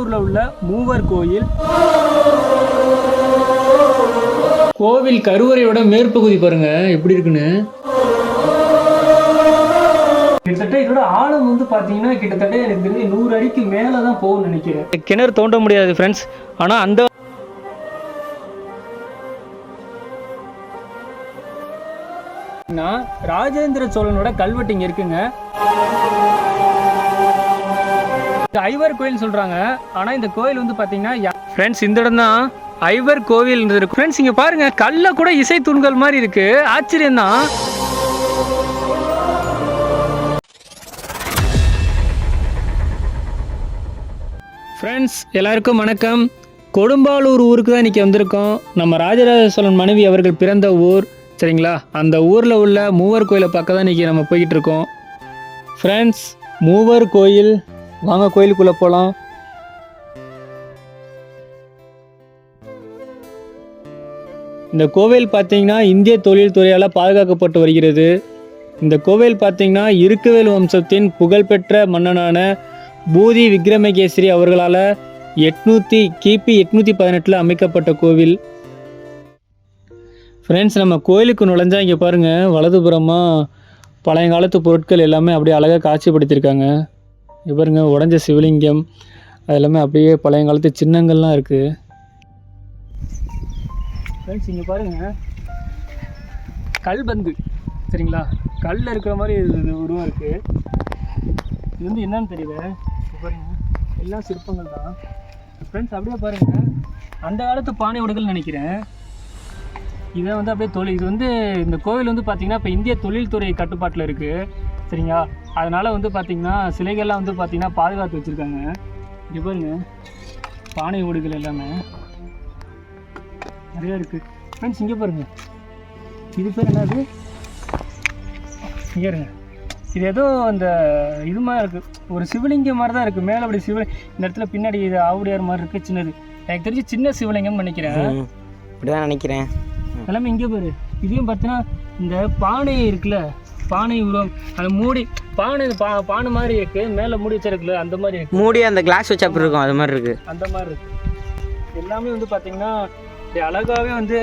கொடும்பாலூரில் உள்ள மூவர் கோயில். கோவில் கருவறையோட மேற்பகுதி பாருங்க எப்படி இருக்குன்னு. கிட்டத்தட்ட இதோட ஆழம் வந்து பார்த்தீங்கன்னா கிட்டத்தட்ட எனக்கு தெரிஞ்சு நூறு அடிக்கு மேலே தான் போகும்னு நினைக்கிறேன். கிணறு தோண்ட முடியாது ஃப்ரெண்ட்ஸ் ஆனால் அந்த ராஜேந்திர சோழனோட கல்வெட்டு இங்க இருக்குங்க. இது ஐவர் கோயில் சொல்றாங்க. ஆனா இந்த கோயில் வந்து பாத்தீங்கன்னா ஃப்ரெண்ட்ஸ் இந்த இடம் தான் ஐவர் கோவில் இருக்கு. ஃப்ரெண்ட்ஸ் இங்க பாருங்க கல்ல கூட இசை தூண்கள் மாதிரி இருக்கு. ஆச்சரியம் தான் ஃப்ரெண்ட்ஸ் எல்லாருக்கும் வணக்கம். கொடும்பாலூர் ஊருக்கு தான் இன்றைக்கி வந்திருக்கோம். நம்ம ராஜராஜ சோழன் மனைவி அவர்கள் பிறந்த ஊர். சரிங்களா? அந்த ஊரில் உள்ள மூவர் கோயிலை பார்க்க தான் இன்றைக்கி நம்ம போய்கிட்டு இருக்கோம். ஃப்ரெண்ட்ஸ் மூவர் கோயில் வாங்க கோயிலுக்குள்ளே போகலாம் இந்த கோவில் பார்த்தீங்கன்னா இந்திய தொழில்துறையால் பாதுகாக்கப்பட்டு வருகிறது. இந்த கோவில் பார்த்தீங்கன்னா இருக்குவேல் வம்சத்தின் புகழ்பெற்ற மன்னனான பூதி விக்ரமகேசரி அவர்களால் எட்நூற்றி கிபி எட்நூற்றி பதினெட்டில் அமைக்கப்பட்ட கோவில். ஃப்ரெண்ட்ஸ் நம்ம கோயிலுக்கு நுழைஞ்சா இங்கே பாருங்கள் வலதுபுறமாக பழைய காலத்து பொருட்கள் எல்லாமே அப்படியே அழகாக காட்சிப்படுத்தியிருக்காங்க. பாருங்க உடஞ்ச சிவலிங்கம் அது எல்லாமே அப்படியே பழைய காலத்து சின்னங்கள்லாம் இருக்குது ஃப்ரெண்ட்ஸ் இங்கே பாருங்கள் கல்பந்து. சரிங்களா? கல்லில் இருக்கிற மாதிரி இது இது உருவம் இருக்குது இது வந்து என்னன்னு தெரியல. பாருங்கள் பாருங்க. எல்லாம் சிற்பங்கள் தான். ஃப்ரெண்ட்ஸ் அப்படியே பாருங்கள் அந்த காலத்து பானை உடைகள் நினைக்கிறேன். இதை வந்து அப்படியே தொழில் இது வந்து இந்த கோவில் வந்து பார்த்திங்கன்னா இப்போ இந்திய தொழில்துறை கட்டுப்பாட்டில் இருக்குது சரிங்களா? அதனால் வந்து பார்த்தீங்கன்னா சிலைகள்லாம் வந்து பார்த்தீங்கன்னா பாதுகாத்து வச்சுருக்காங்க. இங்கே பாருங்க. பானை ஓடுகள் எல்லாமே. நிறைய இருக்குது ஃப்ரெண்ட்ஸ் இங்கே பாருங்க. இது பேர் என்னது? இங்கே இருங்க. இது ஏதோ அந்த இது மாதிரி இருக்குது ஒரு சிவலிங்கம் மாதிரி தான் இருக்குது மேலே அப்படி சிவ இந்த இடத்துல பின்னாடி இது ஆவுடையார் மாதிரி இருக்குது சின்னது. எனக்கு தெரிஞ்சு சின்ன சிவலிங்கம்னு நினைக்கிறேன். ம் இப்படிதான் நினைக்கிறேன். எல்லாமே இங்கே பாரு. இதையும் பார்த்தீங்கன்னா இந்த பானை இருக்குல்ல பானை உருவம் அந்த மூடி பானை பா பானை மாதிரி இருக்கு மேலே மூடி வச்சிருக்குல்ல அந்த மாதிரி இருக்கு. மூடி அந்த கிளாஸ் வச்சு அப்படி இருக்கும்? அது மாதிரி இருக்கு. அந்த மாதிரி இருக்கு. எல்லாமே வந்து பார்த்தீங்கன்னா அழகாவே வந்து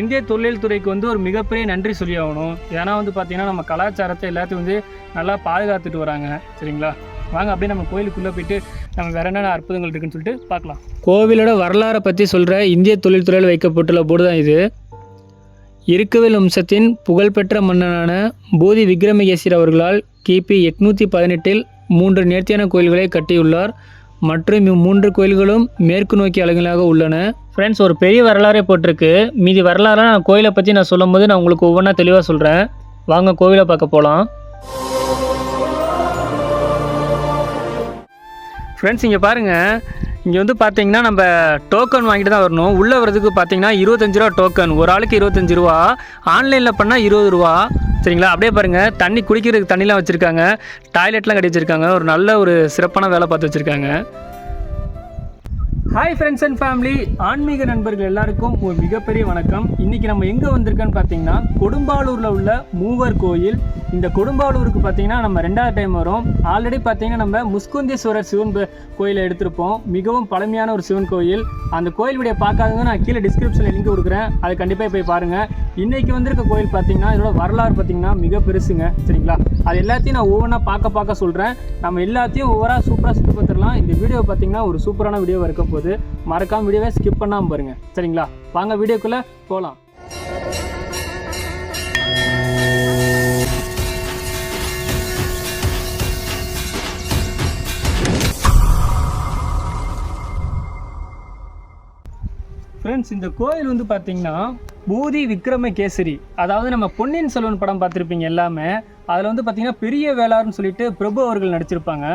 இந்திய தொழில் துறைக்கு வந்து ஒரு மிகப்பெரிய நன்றி சொல்லி ஆகணும் ஏன்னா வந்து பார்த்தீங்கன்னா நம்ம கலாச்சாரத்தை எல்லாத்தையும் வந்து நல்லா பாதுகாத்துட்டு வராங்க. சரிங்களா? வாங்க அப்படியே நம்ம கோயிலுக்குள்ளே போயிட்டு நம்ம வேற என்னென்ன அற்புதங்கள் இருக்குன்னு சொல்லிட்டு பார்க்கலாம். கோவிலோட வரலாறை பற்றி சொல்கிற இந்திய தொழில்துறையில் வைக்கப்பட்டுள்ள போர்டு தான் இது. இருக்குவில் வம்சத்தின் புகழ்பெற்ற மன்னனான பூதி விக்ரமகேசரி அவர்களால் கிபி எட்நூற்றி பதினெட்டில் மூன்று நேர்த்தியான கோயில்களை கட்டியுள்ளார். மற்றும் இம்மூன்று கோயில்களும் மேற்கு நோக்கி அழகுகளாக உள்ளன. ஃப்ரெண்ட்ஸ் ஒரு பெரிய வரலாறே போட்டிருக்கு. மீதி வரலாறு நான் கோயிலை பற்றி நான் சொல்லும்போது நான் உங்களுக்கு ஒவ்வொன்றா தெளிவாக சொல்கிறேன் வாங்க கோவிலை பார்க்க போகலாம் ஃப்ரெண்ட்ஸ் இங்கே பாருங்கள் இங்கே வந்து பார்த்தீங்கன்னா நம்ம டோக்கன் வாங்கிட்டு தான் வரணும். உள்ளே வரதுக்கு பார்த்தீங்கன்னா இருபத்தஞ்சு ரூபா டோக்கன் ஒரு ஆளுக்கு இருபத்தஞ்சு ரூபா. ஆன்லைனில் பண்ணால் இருபது ரூபா. சரிங்களா? அப்படியே பாருங்கள் தண்ணி குடிக்கிறதுக்கு தண்ணிலாம் வச்சுருக்காங்க. டாய்லெட்லாம் கட்டி வச்சுருக்காங்க. ஒரு நல்ல ஒரு சிறப்பான வேலை பார்த்து வச்சுருக்காங்க. ஹாய் ஃப்ரெண்ட்ஸ் அண்ட் ஃபேமிலி ஆன்மீக நண்பர்கள் எல்லாருக்கும் ஒரு மிகப்பெரிய வணக்கம். இன்றைக்கி நம்ம எங்கே வந்திருக்கோன்னு பார்த்தீங்கன்னா கொடும்பாலூரில் உள்ள மூவர் கோயில். இந்த கொடும்பாலூருக்கு பார்த்தீங்கன்னா நம்ம ரெண்டாவது டைம் வரும். ஆல்ரெடி பார்த்தீங்கன்னா நம்ம முஸ்குந்தீஸ்வரர் சிவன் கோயிலை எடுத்திருப்போம். மிகவும் பழமையான ஒரு சிவன் கோயில். அந்த கோயில் வீடியோ பார்க்காதவங்க நான் கீழே டிஸ்கிரிப்ஷனில் லிங்க் கொடுக்குறேன். அதை கண்டிப்பாக போய் பாருங்கள் இன்றைக்கி வந்திருக்க கோயில் பார்த்தீங்கன்னா இதோட வரலாறு பார்த்தீங்கன்னா மிக பெருசுங்க. சரிங்களா? அது எல்லாத்தையும் நான் ஒவ்வொன்றா பார்க்க பார்க்க சொல்கிறேன் நம்ம எல்லாத்தையும் ஒவ்வொரு சூப்பராக சுற்றி பார்த்துடலாம். இந்த வீடியோ பார்த்தீங்கன்னா ஒரு சூப்பரான வீடியோ இருக்க போகுது. மறக்காம வீடியோவை ஸ்கிப் பண்ணாமல் பாருங்க. சரிங்களா? வாங்க வீடியோக்குள்ளே போகலாம் ஃப்ரெண்ட்ஸ் இந்த கோயில் வந்து பார்த்தீங்கன்னா பூதி விக்ரமகேசரி அதாவது நம்ம பொன்னியின் செல்வன் படம் பார்த்துருப்பீங்க எல்லாமே அதில் வந்து பார்த்தீங்கன்னா பெரிய வேளார்னு சொல்லிட்டு பிரபு அவர்கள் நடிச்சிருப்பாங்க.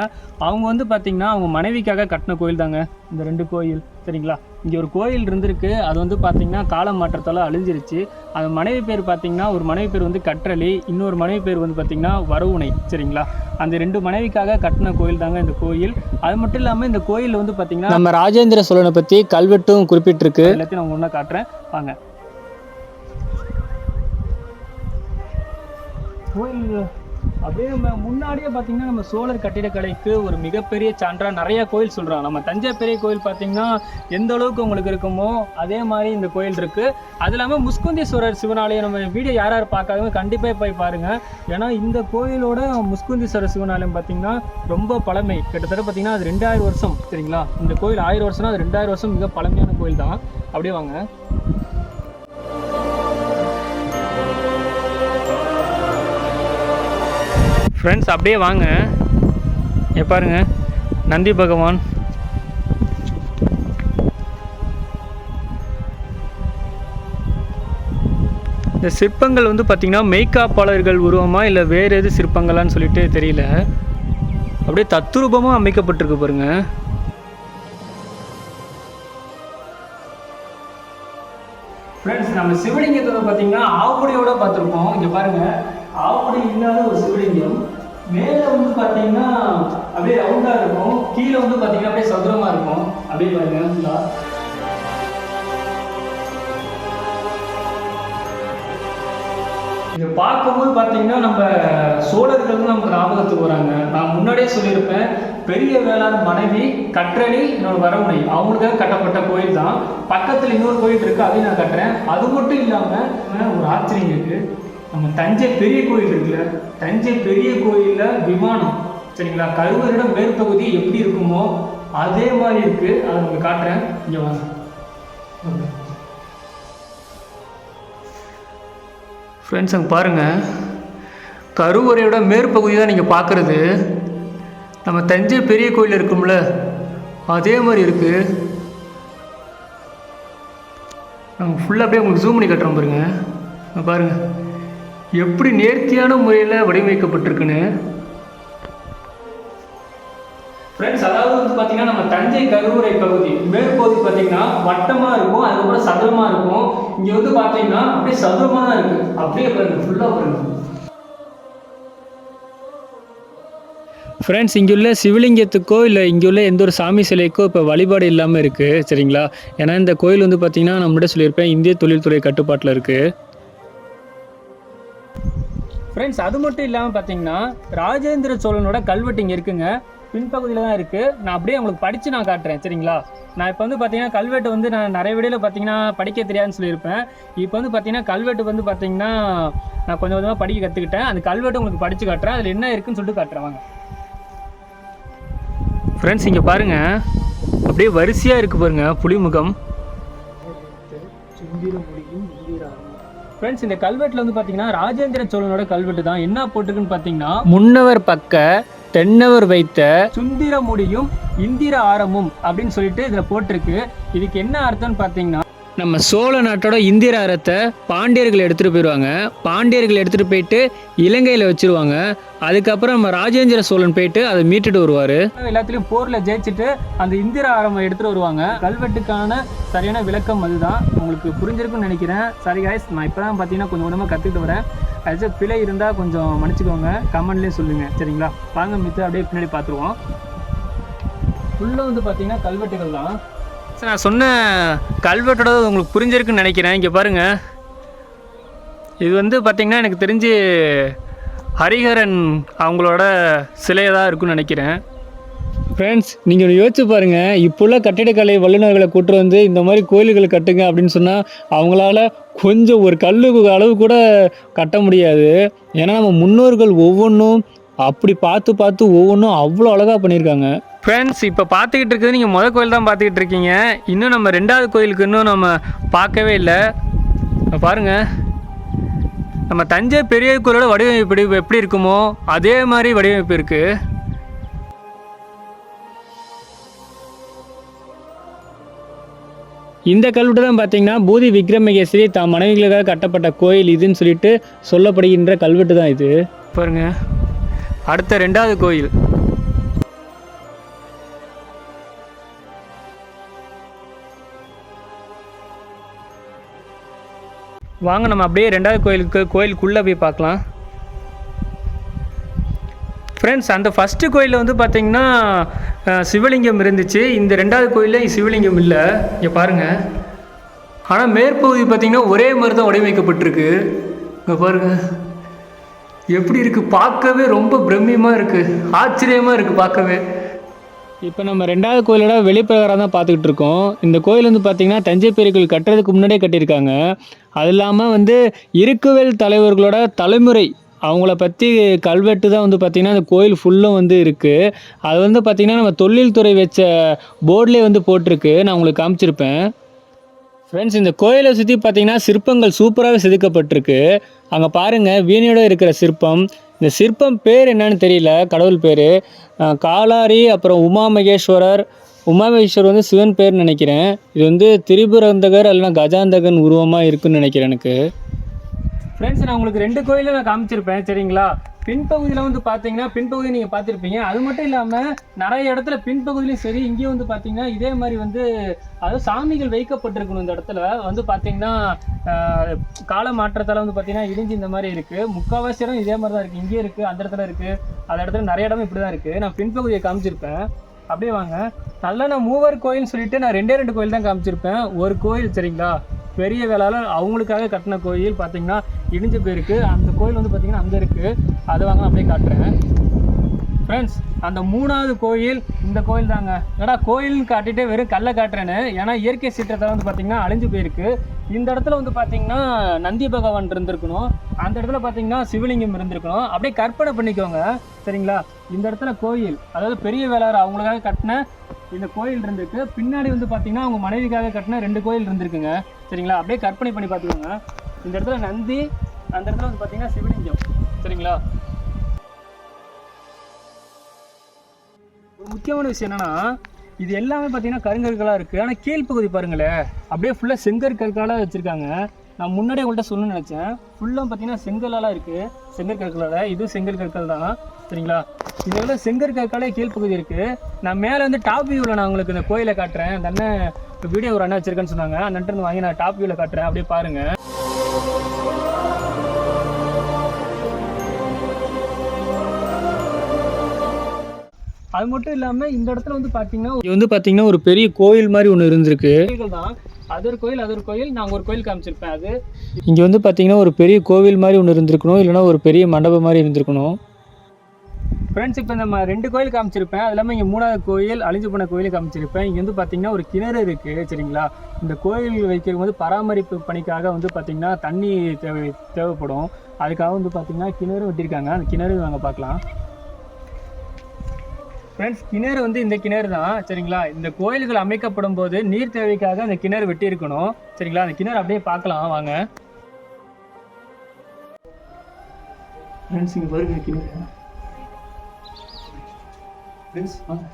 அவங்க வந்து பார்த்தீங்கன்னா அவங்க மனைவிக்காக கட்டின கோயில் தாங்க இந்த ரெண்டு கோயில் சரிங்களா? இங்கே ஒரு கோயில் இருந்திருக்கு அது வந்து பார்த்தீங்கன்னா கால மாற்றத்தால் அழிஞ்சிருச்சு. அந்த மனைவி பேர் பார்த்தீங்கன்னா ஒரு மனைவி பேர் வந்து கற்றளி இன்னொரு மனைவி பேர் வந்து பார்த்தீங்கன்னா வரவுணை சரிங்களா? அந்த ரெண்டு மனைவிக்காக கட்டின கோயில் தாங்க இந்த கோயில். அது மட்டும் இல்லாமல் இந்த கோயில் வந்து பார்த்தீங்கன்னா நம்ம ராஜேந்திர சோழனை பற்றி கல்வெட்டும் குறிப்பிட்டிருக்கு. எல்லாத்தையும் நான் ஒன்றா காட்டுறேன். வாங்க. கோயில் அப்படியே நம்ம முன்னாடியே பார்த்தீங்கன்னா நம்ம சோழர் கட்டிடக்கலைக்கு ஒரு மிகப்பெரிய சான்றாக நிறைய கோயில் சொல்கிறோம் நம்ம தஞ்சை பெரிய கோயில் பார்த்தீங்கன்னா எந்த அளவுக்கு உங்களுக்கு இருக்குமோ அதே மாதிரி இந்த கோயில் இருக்குது அது இல்லாமல் முஸ்குந்தீஸ்வரர் சிவனாலயம் நம்ம வீடியோ யார் யார் பார்க்காதவங்க கண்டிப்பாக போய் பாருங்கள் ஏன்னா இந்த கோயிலோட முஸ்குந்தீஸ்வரர் சிவனாலயம் பார்த்தீங்கன்னா ரொம்ப பழமை. கிட்டத்தட்ட பார்த்தீங்கன்னா அது ரெண்டாயிரம் வருஷம் சரிங்களா? இந்த கோயில் ஆயிரம் வருஷம்னா அது ரெண்டாயிரம் வருஷம் மிக பழமையான கோயில் தான் அப்படியே வாங்க. ஃப்ரெண்ட்ஸ் அப்படியே வாங்க. பாருங்க. நந்தி பகவான். இந்த சிற்பங்கள் வந்து பார்த்திங்கன்னா மெய்காப்பாளர்கள் உருவமா இல்லை வேறு எது சிற்பங்களான்னு சொல்லிட்டு தெரியல. அப்படியே தத்துரூபமாக அமைக்கப்பட்டிருக்கு பாருங்க. ஃப்ரெண்ட்ஸ் நம்ம சிவலிங்கத்தை பார்த்தீங்கன்னா ஆவுடையோட பார்த்துருப்போம். இங்கே பாருங்க. ஆவுடை இல்லாத ஒரு சிவலிங்கம். மேலே வந்து பார்த்தீங்கன்னா அப்படியே ரவுண்டாக இருக்கும். கீழே வந்து பார்த்தீங்கன்னா அப்படியே சதுரமாக இருக்கும். அப்படியே பாருங்க ஃபுல்லாக இது பார்க்கும்போது பார்த்தீங்கன்னா நம்ம சோழர்கள் வந்து நமக்கு ஞாபகத்துக்கு வராங்க. நான் முன்னாடியே சொல்லியிருப்பேன் பெரிய வேளாண் மனைவி கற்றணி இன்னொரு வரமுனை அவங்களுக்காக கட்டப்பட்ட கோயில் தான். பக்கத்தில் இன்னொரு கோயில் இருக்கு அதையும் நான் கட்டுறேன். அது மட்டும் இல்லாமல் ஒரு ஆச்சரியம் இருக்குது நம்ம தஞ்சை பெரிய கோயில் இருக்குல்ல? தஞ்சை பெரிய கோயிலில் விமானம் சரிங்களா? கருவறையோட மேற்பகுதி எப்படி இருக்குமோ அதே மாதிரி இருக்கு. அதை உங்களுக்கு காட்டுறேன். இங்கே வாங்க. ஃப்ரெண்ட்ஸ் அங்கே பாருங்கள் கருவறையோட மேற்பகுதி தான் நீங்கள் பார்க்குறது நம்ம தஞ்சை பெரிய கோயில் இருக்கும்ல அதே மாதிரி இருக்குது நாங்கள் ஃபுல்லாக அப்படியே உங்களுக்கு ஜூம் பண்ணி கட்டுறோம் பாருங்க. பாருங்கள் எப்படி நேர்த்தியான முறையில் வடிவமைக்கப்பட்டிருக்குன்னு? ஃப்ரெண்ட்ஸ் அதாவது வந்து பார்த்தீங்கன்னா நம்ம தஞ்சை கருவறை பகுதி மேற்பகுதி பார்த்தீங்கன்னா வட்டமாக இருக்கும் அதுக்கப்புறம் சதுரமாக இருக்கும். இங்கே வந்து பார்த்தீங்கன்னா அப்படியே சதுரமாக தான் இருக்குது அப்படியே பாருங்க ஃபுல்லாக பாருங்க. ஃப்ரெண்ட்ஸ் இங்கே உள்ள சிவலிங்கத்துக்கோ இல்லை இங்கே உள்ள எந்த ஒரு சாமி சிலைக்கோ இப்போ வழிபாடு இல்லாமல் இருக்குது சரிங்களா? ஏன்னா இந்த கோயில் வந்து பார்த்தீங்கன்னா நான் முன்னாடி சொல்லியிருப்பேன் இந்திய தொழில்துறை கட்டுப்பாட்டில் இருக்குது ஃப்ரெண்ட்ஸ் அது மட்டும் இல்லாமல் பார்த்தீங்கன்னா ராஜேந்திர சோழனோட கல்வெட்டு இங்கே இருக்குங்க. பின்பகுதியில் தான் இருக்குது நான் அப்படியே உங்களுக்கு படித்து நான் காட்டுறேன் சரிங்களா? நான் இப்போ வந்து பார்த்தீங்கன்னா கல்வெட்டு வந்து நான் நிறைய வீடியோவில் பார்த்தீங்கன்னா படிக்க தெரியாதுன்னு சொல்லியிருப்பேன். இப்போ வந்து பார்த்தீங்கன்னா கல்வெட்டு வந்து பார்த்தீங்கன்னா நான் கொஞ்சம் கொஞ்சமாக படிக்க கற்றுக்கிட்டேன் அந்த கல்வெட்டு உங்களுக்கு படித்து காட்டுறேன். அதில் என்ன இருக்குன்னு சொல்லிட்டு காட்டுறேன் வாங்க. ஃப்ரெண்ட்ஸ் இங்கே பாருங்கள் அப்படியே வரிசையாக இருக்குது பாருங்கள் புலிமுகம். ஃப்ரெண்ட்ஸ் இந்த கல்வெட்டில் வந்து பார்த்தீங்கன்னா ராஜேந்திர சோழனோட கல்வெட்டு தான். என்ன போட்டிருக்குன்னு பார்த்தீங்கன்னா முன்னவர் பக்க தென்னவர் வைத்த சுந்திர முடியும் இந்திர ஆரமும் அப்படின்னு சொல்லிட்டு இதில் போட்டிருக்கு. இதுக்கு என்ன அர்த்தம்னு பார்த்தீங்கன்னா நம்ம சோழ நாட்டோட இந்திராரத்தை பாண்டியர்கள் எடுத்துகிட்டு போயிடுவாங்க பாண்டியர்கள் எடுத்துகிட்டு போயிட்டு இலங்கையில் வச்சிருவாங்க. அதுக்கப்புறம் நம்ம ராஜேந்திர சோழன் போயிட்டு அதை மீட்டுட்டு வருவார். எல்லாத்துலேயும் போரில் ஜெயிச்சுட்டு அந்த இந்திர ஆரம் எடுத்துகிட்டு வருவாங்க. கல்வெட்டுக்கான சரியான விளக்கம் அதுதான். உங்களுக்கு புரிஞ்சிருக்கும்னு நினைக்கிறேன். சரி காய்ஸ் நான் இப்போ தான் பார்த்தீங்கன்னா கொஞ்சம் கொஞ்சமாக கற்றுக்கிட்டு வரேன் ஏதாச்சும் பிழை இருந்தால் கொஞ்சம் மன்னிச்சுக்கோங்க. கமெண்ட்லேயும் சொல்லுங்கள் சரிங்களா? வாங்க மித்து அப்படியே பின்னாடி பார்த்துருவோம் ஃபுல்லாக வந்து பார்த்தீங்கன்னா கல்வெட்டுகள் தான். சார் நான் சொன்ன கல்வெட்டோட உங்களுக்கு புரிஞ்சிருக்குன்னு நினைக்கிறேன். இங்கே பாருங்கள் இது வந்து பார்த்திங்கன்னா எனக்கு தெரிஞ்சு ஹரிஹரன் அவங்களோட சிலையை தான் இருக்குன்னு நினைக்கிறேன். ஃப்ரெண்ட்ஸ் நீங்கள் யோசிச்சு பாருங்கள் இப்போல்லாம் கட்டிடக்கலை வல்லுநர்களை கூட்டு வந்து இந்த மாதிரி கோயில்களை கட்டுங்க அப்படின்னு சொன்னால் அவங்களால கொஞ்சம் ஒரு கல்லு அளவு கூட கட்ட முடியாது. ஏன்னா நம்ம முன்னோர்கள் ஒவ்வொன்றும் அப்படி பார்த்து பார்த்து ஒவ்வொன்றும் அவ்வளோ அழகாக பண்ணியிருக்காங்க. ஃப்ரெண்ட்ஸ் இப்போ பார்த்துக்கிட்டு இருக்கிறது நீங்கள் முதல் கோயில் தான் பார்த்துக்கிட்டு இருக்கீங்க. இன்னும் நம்ம ரெண்டாவது கோயிலுக்கு இன்னும் நம்ம பார்க்கவே இல்லை. பாருங்கள் நம்ம தஞ்சை பெரிய கோயிலோட வடிவமைப்பு எப்படி- எப்படி இருக்குமோ அதே மாதிரி வடிவமைப்பு இருக்குது இந்த கல்வெட்டு தான் பார்த்தீங்கன்னா பூதி விக்ரமகேசரி தாம் மனைவிகளுக்காக கட்டப்பட்ட கோயில் இதுன்னு சொல்லிட்டு சொல்லப்படுகின்ற கல்வெட்டு தான் இது. பாருங்க. அடுத்த ரெண்டாவது கோயில். வாங்க நம்ம அப்படியே ரெண்டாவது கோயிலுக்கு கோயிலுக்குள்ளே போய் பார்க்கலாம். ஃப்ரெண்ட்ஸ் அந்த ஃபஸ்ட்டு கோயிலில் வந்து பார்த்திங்கன்னா சிவலிங்கம் இருந்துச்சு. இந்த ரெண்டாவது கோயிலில் சிவலிங்கம் இல்லை. இங்கே பாருங்கள் ஆனால் மேற்பகுதி பார்த்தீங்கன்னா ஒரே மாதிரி தான் வடிவமைக்கப்பட்டிருக்கு இங்கே பாருங்கள் எப்படி இருக்குது பார்க்கவே ரொம்ப பிரமியமாக இருக்குது ஆச்சரியமாக இருக்குது பார்க்கவே. இப்போ நம்ம ரெண்டாவது கோயிலோட வெளிப்பிரகாரம் தான் பார்த்துக்கிட்டு இருக்கோம். இந்த கோயில் வந்து பார்த்திங்கன்னா தஞ்சை பெரிய கோயில் கட்டுறதுக்கு முன்னாடியே கட்டியிருக்காங்க. அது இல்லாமல் வந்து இருக்குவேல் தலைவர்களோட தலைமுறை அவங்கள பற்றி கல்வெட்டு தான் வந்து பார்த்திங்கன்னா அந்த கோயில் ஃபுல்லும் வந்து இருக்குது அது வந்து பார்த்திங்கன்னா நம்ம தொழில்துறை வச்ச போர்ட்லேயே வந்து போட்டிருக்கு. நான் உங்களுக்கு காமிச்சிருப்பேன். ஃப்ரெண்ட்ஸ் இந்த கோயிலை சுற்றி பார்த்திங்கன்னா சிற்பங்கள் சூப்பராகவே செதுக்கப்பட்டிருக்கு. அங்கே பாருங்கள் வீணையோட இருக்கிற சிற்பம் இந்த சிற்பம் பேர் என்னன்னு தெரியல கடவுள் பேர். காலாரி அப்புறம் உமா மகேஸ்வரர். உமாமகேஸ்வர் வந்து சிவன் பேர் நினைக்கிறேன். இது வந்து திரிபுரந்தகர் இல்லைனா கஜாந்தகன் உருவமாக இருக்குன்னு நினைக்கிறேன் எனக்கு. ஃப்ரெண்ட்ஸ் நான் உங்களுக்கு ரெண்டு கோயிலும் நான் காமிச்சிருப்பேன் சரிங்களா? பின்பகுதியில் வந்து பார்த்தீங்கன்னா பின்பகுதி நீங்கள் பார்த்துருப்பீங்க. அது மட்டும் இல்லாமல் நிறைய இடத்துல பின்பகுதியிலையும் சரி இங்கேயும் வந்து பார்த்தீங்கன்னா இதே மாதிரி வந்து அதாவது சாமிகள் வைக்கப்பட்டிருக்கணும் இந்த இடத்துல. வந்து பார்த்தீங்கன்னா கால மாற்றத்தால் வந்து பார்த்தீங்கன்னா இடிஞ்சு இந்த மாதிரி இருக்குது முக்கால்வாசி இடம் இதே மாதிரி தான் இருக்குது இங்கேயும் இருக்குது அந்த இடத்துல இருக்குது அந்த இடத்துல நிறைய இடம் இப்படி தான் இருக்குது நான் பின்பகுதியை காமிச்சிருப்பேன். அப்படியே வாங்க. நல்லெண்ண மூவர் கோயில்னு சொல்லிட்டு நான் ரெண்டே ரெண்டு கோயில் தான் காமிச்சிருப்பேன். ஒரு கோயில் சரிங்களா? பெரிய வேளாளர் அவங்களுக்காக கட்டின கோயில் பார்த்தீங்கன்னா இடிஞ்சு போயிருக்கு. அந்த கோயில் வந்து பார்த்தீங்கன்னா அங்கே இருக்குது அதை வாங்க அப்படியே காட்டுறேன். ஃப்ரெண்ட்ஸ் அந்த மூணாவது கோயில் இந்த கோயில் தாங்க. ஏடா கோயில்னு காட்டிட்டு வெறும் கல்லை காட்டுறேன்னு. ஏன்னா இயற்கை சீற்றத்தை வந்து பார்த்தீங்கன்னா அழிஞ்சு போயிருக்கு. இந்த இடத்துல வந்து பார்த்தீங்கன்னா நந்தி பகவான் இருந்திருக்கணும். அந்த இடத்துல பார்த்தீங்கன்னா சிவலிங்கம் இருந்திருக்கணும். அப்படியே கற்பனை பண்ணிக்கோங்க. சரிங்களா? இந்த இடத்துல கோயில் அதாவது பெரிய வேளாறு அவங்களுக்காக கட்டின இந்த கோயில் இருந்திருக்கு. பின்னாடி வந்து பார்த்தீங்கன்னா அவங்க மனைவிக்காக கட்டின ரெண்டு கோயில் இருந்திருக்குங்க. சரிங்களா? அப்படியே கற்பனை பண்ணி பார்த்துக்கோங்க. இந்த இடத்துல நந்தி அந்த இடத்துல வந்து பார்த்தீங்கன்னா சிவலிங்கம். சரிங்களா? முக்கியமான விஷயம் என்னென்னா இது எல்லாமே பார்த்தீங்கன்னா கருங்கற்களாக இருக்குது ஆனால் கீழ்ப்பகுதி பாருங்களேன் அப்படியே ஃபுல்லாக செங்கற்கற்களாக வச்சுருக்காங்க. நான் முன்னாடியே உங்கள்கிட்ட சொல்லணும்னு நினச்சேன். ஃபுல்லாக பார்த்தீங்கன்னா செங்கலாலாம் இருக்குது செங்கற்கற்களால். இது செங்கல் கற்கள் தான். சரிங்களா? இதில் செங்கற்கற்களே கீழ்ப்பகுதி இருக்குது நான் மேலே வந்து டாப் வியூவில் நான் உங்களுக்கு இந்த கோயிலை காட்டுறேன். அந்த அண்ணன் வீடியோ ஒரு அண்ணன் வச்சுருக்கேன்னு சொன்னாங்க. அந்த அண்ணன் வாங்கி நான் டாப் வியூவில் காட்டுறேன். அப்படியே பாருங்கள் அது மட்டும் இல்லாமல் இந்த இடத்துல வந்து பார்த்தீங்கன்னா இது வந்து பார்த்தீங்கன்னா ஒரு பெரிய கோயில் மாதிரி ஒன்று இருந்திருக்கு. தான் அது ஒரு கோயில் அது ஒரு கோயில். நான் ஒரு கோயில் காமிச்சிருப்பேன் அது. இங்கே வந்து பார்த்தீங்கன்னா ஒரு பெரிய கோவில் மாதிரி ஒன்று இருந்திருக்கணும். இல்லைன்னா ஒரு பெரிய மண்டபம் மாதிரி இருந்திருக்கணும். ஃப்ரெண்ட்ஸ் இப்போ நம்ம ரெண்டு கோயில் காமிச்சிருப்பேன். அது இல்லாமல் இங்கே மூணாவது கோயில் அழிஞ்சு போன கோயில் காமிச்சிருப்பேன். இங்கே வந்து பார்த்தீங்கன்னா ஒரு கிணறு இருக்குது சரிங்களா? இந்த கோயில் வைக்கும் போது பராமரிப்பு பணிக்காக வந்து பார்த்தீங்கன்னா தண்ணி தேவை தேவைப்படும். அதுக்காக வந்து பார்த்தீங்கன்னா கிணறு வெட்டியிருக்காங்க. அந்த கிணறு நாங்கள் பார்க்கலாம் ஃப்ரெண்ட்ஸ் கிணறு வந்து இந்த கிணறு தான் சரிங்களா? இந்த கோயில்கள் அமைக்கப்படும் போது நீர் தேவைக்காக அந்த கிணறு வெட்டி இருக்கணும் சரிங்களா? அந்த கிணறு அப்படியே பார்க்கலாம் வாங்க. ஃப்ரெண்ட்ஸ் இங்கே பாருங்க கிணறு. ஃப்ரெண்ட்ஸ் வாங்க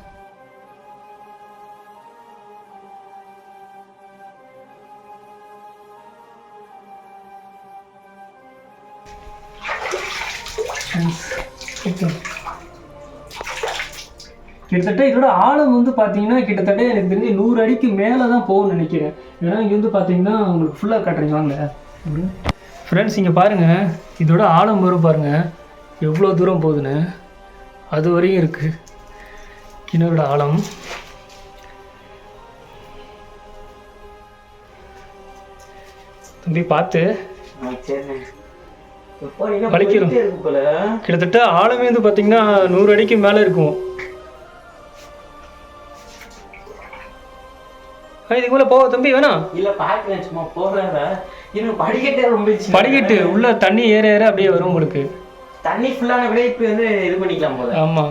ஃப்ரெண்ட்ஸ் ஓகே கிட்டத்தட்ட இதோட ஆழம் வந்து பார்த்தீங்கன்னா கிட்டத்தட்ட எனக்கு தெரிஞ்சு நூறு அடிக்கு மேலே தான் போகும்னு நினைக்கிறேன். ஏன்னா இங்கே வந்து பார்த்தீங்கன்னா உங்களுக்கு ஃபுல்லாக காட்டுறீங்க வாங்க. ஃப்ரெண்ட்ஸ் இங்கே பாருங்கள் இதோட ஆழம் வரும் பாருங்கள் எவ்வளோ தூரம் போகுதுன்னு. அது வரையும் இருக்குது கிணறோட ஆழம். தம்பி பார்த்து. வலிக்கிறோம். கிட்டத்தட்ட ஆழமே வந்து பார்த்தீங்கன்னா நூறு அடிக்கு மேலே இருக்கும். இதுக்கு மேலே போக தம்பி வேணாம் இல்ல பாக்குறேன் சும்மா போறேன் இன்னும் படிக்கட்டே ரொம்ப. படிக்கட்டு உள்ள தண்ணி ஏற ஏற அப்படியே வரும் உங்களுக்கு. தண்ணி ஃபுல்லான விட இப்ப வந்து இது பண்ணிக்கலாம் போல. ஆமா.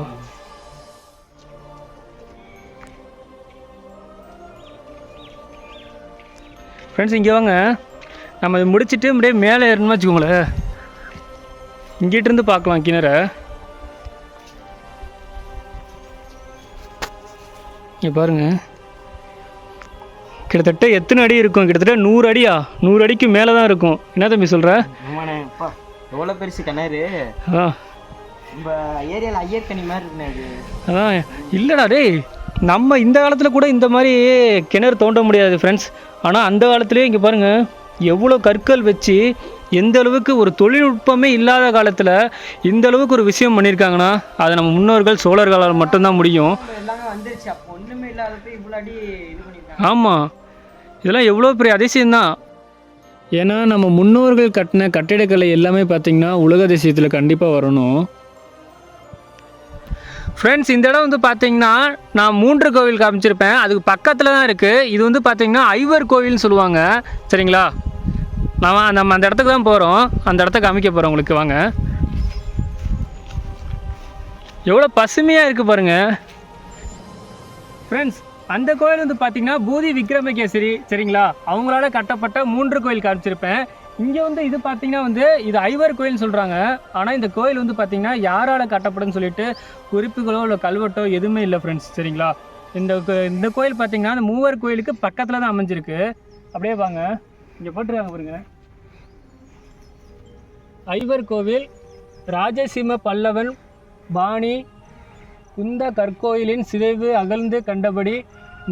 ஃப்ரெண்ட்ஸ் இங்கே வாங்க. நம்ம இதை முடிச்சுட்டு அப்படியே மேலே ஏறணும்னு வச்சுக்கோங்களேன். இங்கிட்டு இருந்து பார்க்கலாம் கிணற. இங்கே பாருங்க. கிட்டத்தட்ட எத்தனை அடி இருக்கும்? கிட்டத்தட்ட நூறு அடியா? நூறு அடிக்கு மேலே தான் இருக்கும். என்ன தம்பி சொல்கிற எவ்வளவு பெருசு கிணறு? அதான் நம்ம ஏரியால ஐயர் கனி மாதிரி இருக்குண்ணே அது. அதான் இல்லைடா டேய். நம்ம இந்த காலத்தில் கூட இந்த மாதிரி கிணறு தோண்ட முடியாது ஃப்ரெண்ட்ஸ் ஆனால் அந்த காலத்துலேயே இங்கே பாருங்கள் எவ்வளோ கற்கள் வச்சு எந்த அளவுக்கு ஒரு தொழில்நுட்பமே இல்லாத காலத்தில் இந்த அளவுக்கு ஒரு விஷயம் பண்ணியிருக்காங்கன்னா அதை நம்ம முன்னோர்கள் சோழர்களால் மட்டும்தான் முடியும். ஆமாம் இதெல்லாம் எவ்வளோ பெரிய அதிசயம்தான். ஏன்னா நம்ம முன்னோர்கள் கட்டின கட்டிடக்கலை எல்லாமே பார்த்திங்கன்னா உலக அதிசயத்தில் கண்டிப்பாக வரணும். ஃப்ரெண்ட்ஸ் இந்த இடம் வந்து பார்த்தீங்கன்னா நான் மூன்று கோவில் காமிச்சிருப்பேன். அதுக்கு பக்கத்தில் தான் இருக்குது இது வந்து பார்த்தீங்கன்னா ஐவர் கோவில்னு சொல்லுவாங்க. சரிங்களா? நம்ம நம்ம அந்த இடத்துக்கு தான் போகிறோம் அந்த இடத்த காமிக்க போகிறோம் உங்களுக்கு. வாங்க. எவ்வளோ பசுமையாக இருக்குது பாருங்கள் ஃப்ரெண்ட்ஸ் அந்த கோயில் வந்து பார்த்தீங்கன்னா பூதி விக்ரமகேசரி சரிங்களா? அவங்களால கட்டப்பட்ட மூன்று கோயில் காமிச்சிருப்பேன். இங்கே வந்து இது பார்த்தீங்கன்னா வந்து இது ஐவர் கோயில்னு சொல்கிறாங்க ஆனால் இந்த கோயில் வந்து பார்த்தீங்கன்னா யாரால் கட்டப்படும் சொல்லிட்டு குறிப்புகளோ இல்லை கல்வெட்டோ எதுவுமே இல்லை ஃப்ரெண்ட்ஸ் சரிங்களா? இந்த கோ- இந்த கோயில் பார்த்தீங்கன்னா அந்த மூவர் கோயிலுக்கு பக்கத்தில் தான் அமைஞ்சிருக்கு. அப்படியே வாங்க. இங்கே போட்டிருக்காங்க பாருங்க. ஐவர் கோவில் ராஜசிம்ம பல்லவன் பாணி குந்த கற்கோயிலின் சிதைவு அகழ்ந்து கண்டபடி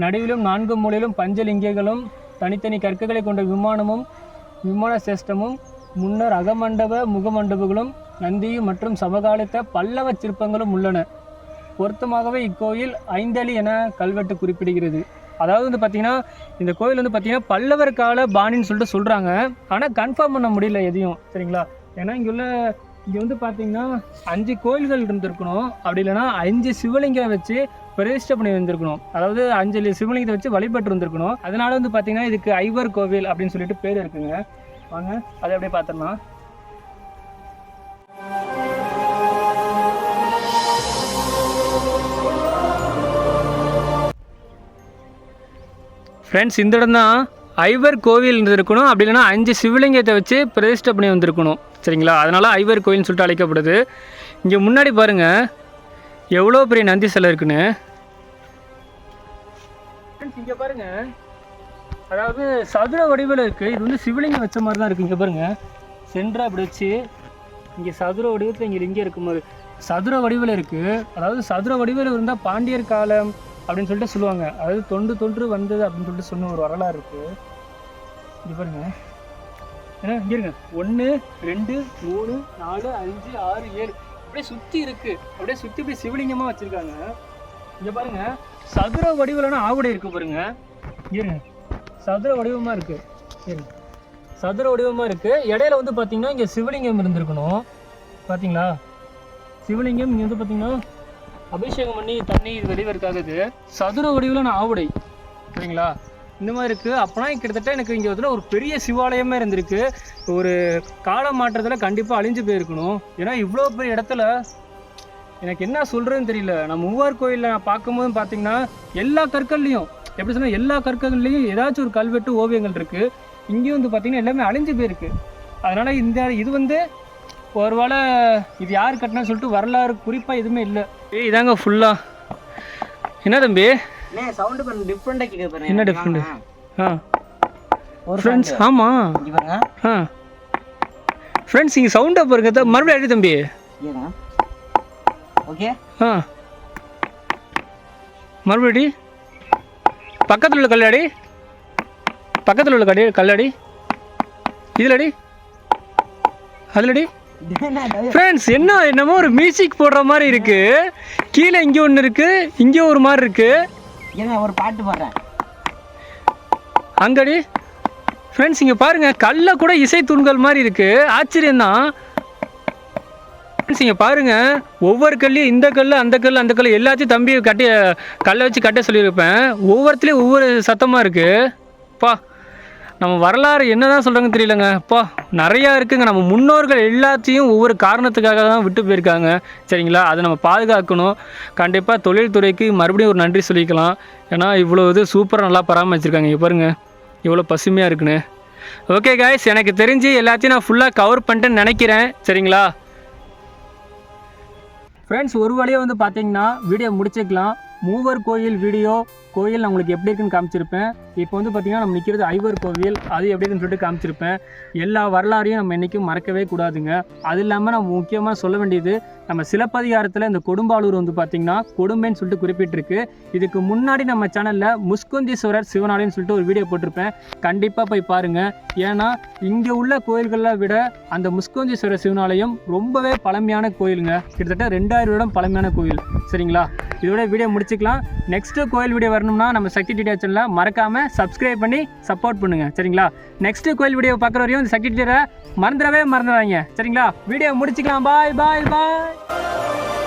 நடுவிலும் நான்கு மூலையிலும் பஞ்சலிங்கங்களும் தனித்தனி கற்களை கொண்ட விமானமும் விமான சேஷ்டமும் முன்னர் அகமண்டப முகமண்டபங்களும் நந்தியும் மற்றும் சமகாலத்த பல்லவ சிற்பங்களும் உள்ளன. பொருத்தமாகவே இக்கோயில் ஐந்தளி என கல்வெட்டு குறிப்பிடுகிறது. அதாவது வந்து பார்த்திங்கன்னா இந்த கோயில் வந்து பார்த்திங்கன்னா பல்லவர் கால பாணின்னு சொல்லிட்டு சொல்கிறாங்க ஆனால் கன்ஃபார்ம் பண்ண முடியல எதையும் சரிங்களா? ஏன்னா இங்கே உள்ள இங்கே வந்து பார்த்திங்கன்னா அஞ்சு கோயில்கள் இருந்திருக்கணும். அப்படி இல்லைன்னா அஞ்சு சிவலிங்கம் வச்சு பிரதிஷ்டை பண்ணி வந்திருக்கணும். அதாவது அஞ்சலி சிவலிங்கத்தை வச்சு வழிபட்டு வந்திருக்கணும். அதனால வந்து பார்த்தீங்கன்னா இதுக்கு ஐவர் கோவில் அப்படின்னு சொல்லிட்டு பேர் இருக்குங்க. வாங்க அதை அப்படியே பார்த்துடலாம் ஃப்ரெண்ட்ஸ் இந்த இடம் தான் ஐவர் கோவில் இருந்திருக்கணும் அப்படி இல்லைன்னா அஞ்சு சிவலிங்கத்தை வச்சு பிரதிஷ்டை பண்ணி வந்திருக்கணும். சரிங்களா? அதனால் ஐவர் கோயில்னு சொல்லிட்டு அழைக்கப்படுது. இங்கே முன்னாடி பாருங்கள் எவ்வளோ பெரிய நந்தி சிலை இருக்குன்னு. இங்கே பாருங்க. அதாவது சதுர வடிவில் இருக்குது இது வந்து சிவலிங்கம் வச்ச மாதிரி தான் இருக்குது இங்கே பாருங்க. சென்டரா அப்படி வச்சு இங்கே சதுர வடிவத்தில் இங்கே லிங்கம் இருக்கும் போது சதுர வடிவில் இருக்குது அதாவது சதுர வடிவில் இருந்தால் பாண்டியர் காலம் அப்படின்னு சொல்லிட்டு சொல்லுவாங்க. அதாவது தொண்டு தொன்று வந்தது அப்படின்னு சொல்லிட்டு சொன்ன ஒரு வரலாறு இருக்குது இங்கே பாருங்க. ஏன்னா இங்கே இருங்க. ஒன்று ரெண்டு மூணு நாலு அஞ்சு ஆறு ஏழு. அப்படியே சுற்றி இருக்கு. அப்படியே சுற்றி இப்படி சிவலிங்கமாக வச்சுருக்காங்க. இங்கே பாருங்க. சதுர வடிவிலனா ஆவுடை இருக்கு பாருங்க. இருங்க சதுர வடிவமாக இருக்கு. இருங்க சதுர வடிவமாக இருக்கு. இடையில வந்து பார்த்தீங்கன்னா இங்கே சிவலிங்கம் இருந்திருக்கணும். பார்த்தீங்களா சிவலிங்கம் இங்கே வந்து பார்த்தீங்கன்னா அபிஷேகம் பண்ணி தண்ணி வெளிவருக்காக இருக்காது சதுர வடிவிலான ஆவுடை சரிங்களா? இந்த மாதிரி இருக்குது அப்போனா கிட்டத்தட்ட எனக்கு இங்கே வந்து ஒரு பெரிய சிவாலயமே இருந்திருக்கு. ஒரு கால மாற்றத்தில் கண்டிப்பாக அழிஞ்சு போயிருக்கணும். ஏன்னா இவ்வளோ பெரிய இடத்துல எனக்கு என்ன சொல்கிறதுன்னு தெரியல. நான் மூவார் கோயிலில் நான் பார்க்கும்போது பார்த்தீங்கன்னா எல்லா கற்கள்லையும் எப்படி சொன்னால் எல்லா கற்கள்லையும் ஏதாச்சும் ஒரு கல்வெட்டு ஓவியங்கள் இருக்குது இங்கேயும் வந்து பார்த்தீங்கன்னா எல்லாமே அழிஞ்சு போயிருக்கு. அதனால் இந்த இது வந்து ஒருவேளை இது யார் கட்டினான்னு சொல்லிட்டு வரலாறு குறிப்பாக எதுவுமே இல்லை. ஏய் இதாங்க ஃபுல்லாக என்ன தம்பி? சவுண்ட் பண்ண டிஃப்ரெண்டா கேக்குது பாருங்க. என்ன different? ஆ. ஒரு ஃப்ரெண்ட்ஸ் ஆமாம் ஆ. ஃப்ரெண்ட்ஸ் இங்கே சவுண்டை பாருங்க. மறுபடியும் அடி தம்பி. ஓகே ஆ. மறுபடி பக்கத்தில் உள்ள கல்லாடி. பக்கத்தில் உள்ள கடி கல்லாடி. இதில் அடி. அதில் அடி. ஃப்ரெண்ட்ஸ் என்ன? என்னமோ ஒரு மியூசிக் போடுற மாதிரி இருக்கு. கீழே இங்கே ஒன்று இருக்கு இங்கே ஒரு மாதிரி இருக்கு. ஏங்க ஒரு பாட்டு பாடுறேன். அங்கடி. ஃப்ரெண்ட்ஸ் இங்கே பாருங்க கல்ல கூட இசை தூண்கள் மாதிரி இருக்கு. ஆச்சரியம்தான். நீங்க பாருங்க. ஒவ்வொரு கல்லையும் இந்த கல் அந்த கல் அந்த கல் எல்லாத்தையும் தம்பி கட்டி கல்லை வச்சு கட்ட சொல்லியிருப்பேன். ஒவ்வொருத்துலேயும் ஒவ்வொரு சத்தமாக இருக்கு. பா நம்ம வரலாறு என்னதான் சொல்கிறாங்கன்னு தெரியலங்க. பா நிறையா இருக்குங்க. நம்ம முன்னோர்கள் எல்லாத்தையும் ஒவ்வொரு காரணத்துக்காக தான் விட்டு போயிருக்காங்க. சரிங்களா? அதை நம்ம பாதுகாக்கணும். கண்டிப்பாக தொழில்துறைக்கு மறுபடியும் ஒரு நன்றி சொல்லிக்கலாம். ஏன்னா இவ்வளோ இது சூப்பராக நல்லா பராமரிச்சிருக்காங்க. இங்கே பாருங்கள் இவ்வளோ பசுமையாக இருக்குன்னு. ஓகே காய்ஸ் எனக்கு தெரிஞ்சு எல்லாத்தையும் நான் ஃபுல்லாக கவர் பண்ணிட்டேன்னு நினைக்கிறேன். சரிங்களா? ஃப்ரெண்ட்ஸ் ஒரு வழியாக வந்து பார்த்தீங்கன்னா வீடியோ முடிச்சுக்கலாம். மூவர் கோயில் வீடியோ கோயில் நான் உங்களுக்கு எப்படி இருக்குன்னு காமிச்சிருப்பேன். இப்போ வந்து பார்த்தீங்கன்னா நம்ம நிற்கிறது ஐவர் கோவில் அது எப்படி இருக்குன்னு சொல்லிட்டு காமிச்சிருப்பேன். எல்லா வரலாறையும் நம்ம என்றைக்கும் மறக்கவே கூடாதுங்க. அது இல்லாமல் நம்ம முக்கியமாக சொல்ல வேண்டியது நம்ம சிலப்பதிகாரத்தில் இந்த கொடும்பாளூர் வந்து பார்த்தீங்கன்னா கொடுமைன்னு சொல்லிட்டு குறிப்பிட்டிருக்கு. இதுக்கு முன்னாடி நம்ம சேனலில் முஸ்குந்தீஸ்வரர் சிவனாலயன்னு சொல்லிட்டு ஒரு வீடியோ போட்டிருப்பேன். கண்டிப்பாக போய் பாருங்கள் ஏன்னா இங்கே உள்ள கோயில்களை விட அந்த முஸ்குந்தீஸ்வரர் சிவனாலயம் ரொம்பவே பழமையான கோயிலுங்க. கிட்டத்தட்ட ரெண்டாயிரம் வருடம் பழமையான கோயில். சரிங்களா? இதோட வீடியோ முடிச்சுக்கலாம். நெக்ஸ்ட்டு கோயில் வீடியோ வரணும் வரணும்னா நம்ம சக்தி டிடியா சேனலை மறக்காமல் சப்ஸ்கிரைப் பண்ணி சப்போர்ட் பண்ணுங்கள் சரிங்களா? நெக்ஸ்ட்டு கோயில் வீடியோ பார்க்குற வரையும் இந்த சக்தி டிடியரை மறந்துடவே மறந்துடாதீங்க. சரிங்களா? வீடியோ முடிச்சுக்கலாம். பாய் பாய் பாய்